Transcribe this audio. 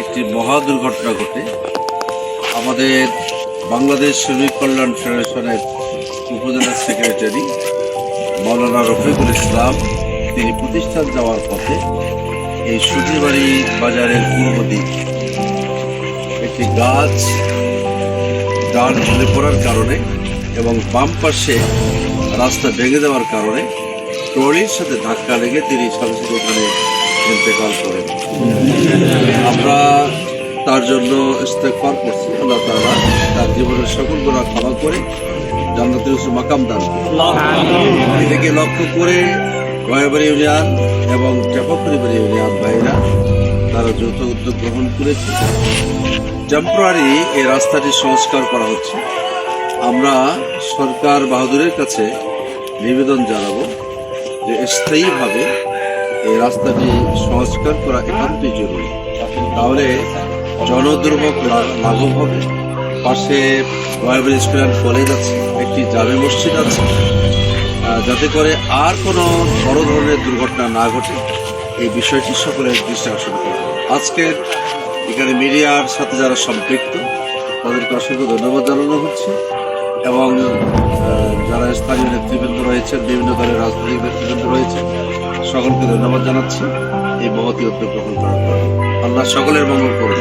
একটি মহা দুর্ঘটনা ঘটে। আমাদের বাংলাদেশ শ্রমিক কল্যাণ ফেডারেশনের উপজেলা সেক্রেটারি মৌলানা রফিকুল ইসলাম, তিনি প্রতিষ্ঠান যাওয়ার পথে এই সুতিবাড়ি বাজারের পূর্ব দিক একটি গাছ ডাল ঝুলে পড়ার কারণে এবং বাম পাশে রাস্তা ভেঙে দেওয়ার কারণে ট্রলির সাথে ধাক্কা লেগে তিনি সাথে এখানে ইন্তেকাল করেন। আমরা তার জন্য ইস্তেকফার করছি আল্লাহ তাআলা তার জীবনের সকল গুণা ক্ষমা করে জান্নাতের উচ্চ মাকাম দান। এটাকে লক্ষ্য করে গয়াবাড়ি ইউনিয়ন এবং টেপাপুরিবাড়ি ইউনিয়ন ভাইরা তারা যৌথ উদ্যোগ গ্রহণ করেছে। টেম্পোরারি এই রাস্তাটি সংস্কার করা হচ্ছে। আমরা সরকার বাহাদুরের কাছে নিবেদন জানাব যে স্থায়ীভাবে এই রাস্তাটি সংস্কার করা একান্তই জরুরি। তাহলে জনদুর্ভোগ লাঘব হবে। পাশে রয়্যাল স্কুল কলেজ আছে, একটি জামে মসজিদ আছে। যাতে করে আর কোনো বড় ধরনের দুর্ঘটনা না ঘটে। এই বিষয়টি সকলের দৃষ্টি আকর্ষণ করা হবে। আজকের এখানে মিডিয়ার সাথে যারা সম্পৃক্ত, তাদেরকে অসংখ্য ধন্যবাদ জানানো হচ্ছে। এবং যারা স্থানীয় নেতৃবৃন্দ রয়েছেন, বিভিন্ন দলের রাজনৈতিক নেতৃবৃন্দ রয়েছে সকলকে ধন্যবাদ জানাচ্ছি। এই মহতি উদ্যোগ গ্রহণ করার আল্লাহ সকলের মঙ্গল করুন।